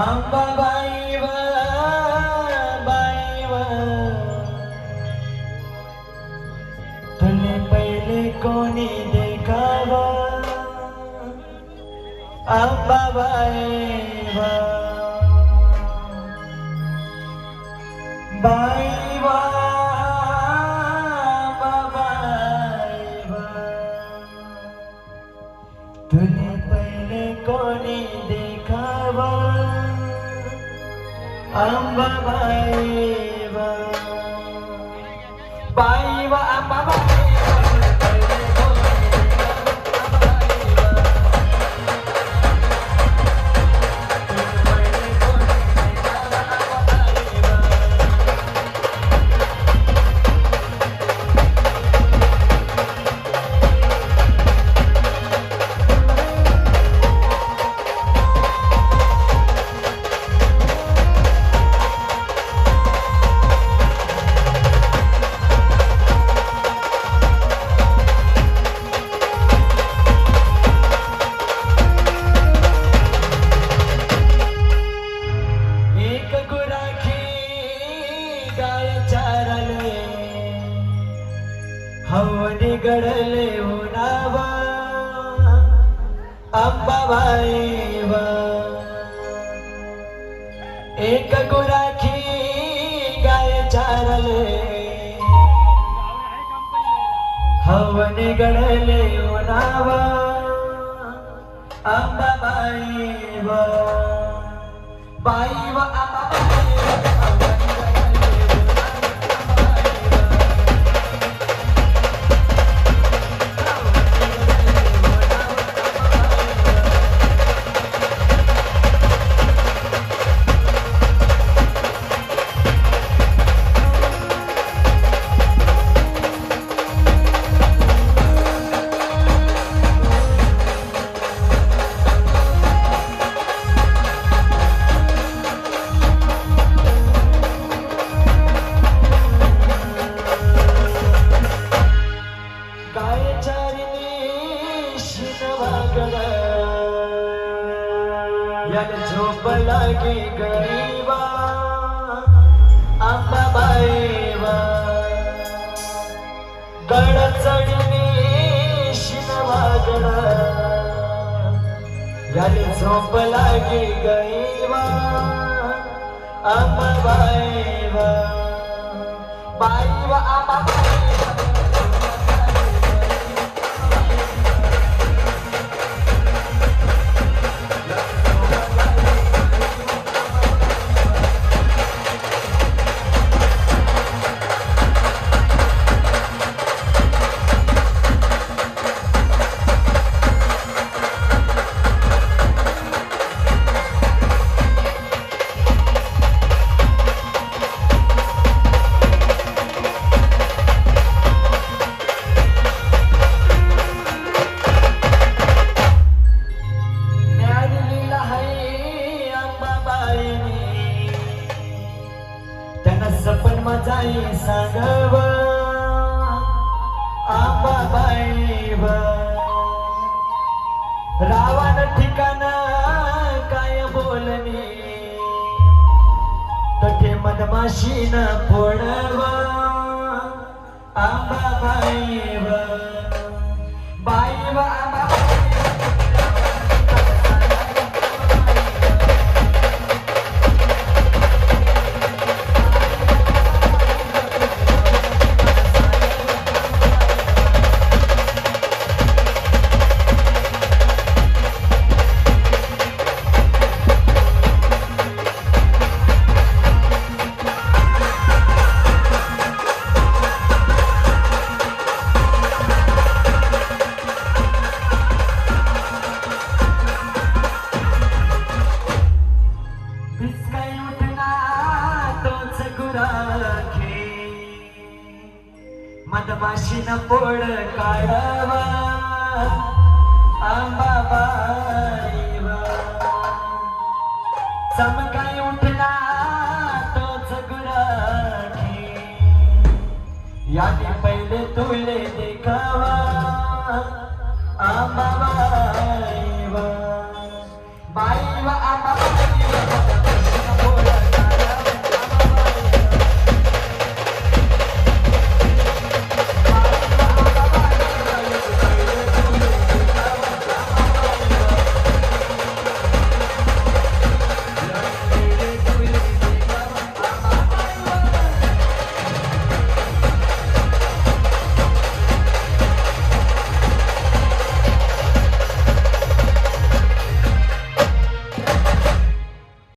अंबाबाई व बाई व तुने पहिले कोणी देखावा अंबाबाई व बाई व अंबाबाई व तुने पहिले कोणी देखावा अंबाबाई व बाई व अंबाबाई व, हवनी गडले उन्हावा अंबाबाई व एक गुराखी गाय चारले. हवनी गडले उन्हावा अंबाबाई व बाई व अंबाबाई लागे गरीबा आंबाबाईवा गड चढणी शिनवागड याला झोप लागे गरीबा आंबाबाईवा बाईवा आंबाबाईवा सांगव. आंबाबाईव रावण ठिकाण काय बोलणे तथे मधमाशीन फोडवा. आंबाबाईव बाईव मधमाशी न पोळ काढावा. आंबा बारीवा. चमकाय उठला तोच गुराखी. याने पहिले तुले देखावा. आंबा बाईवा बाईवा आंबा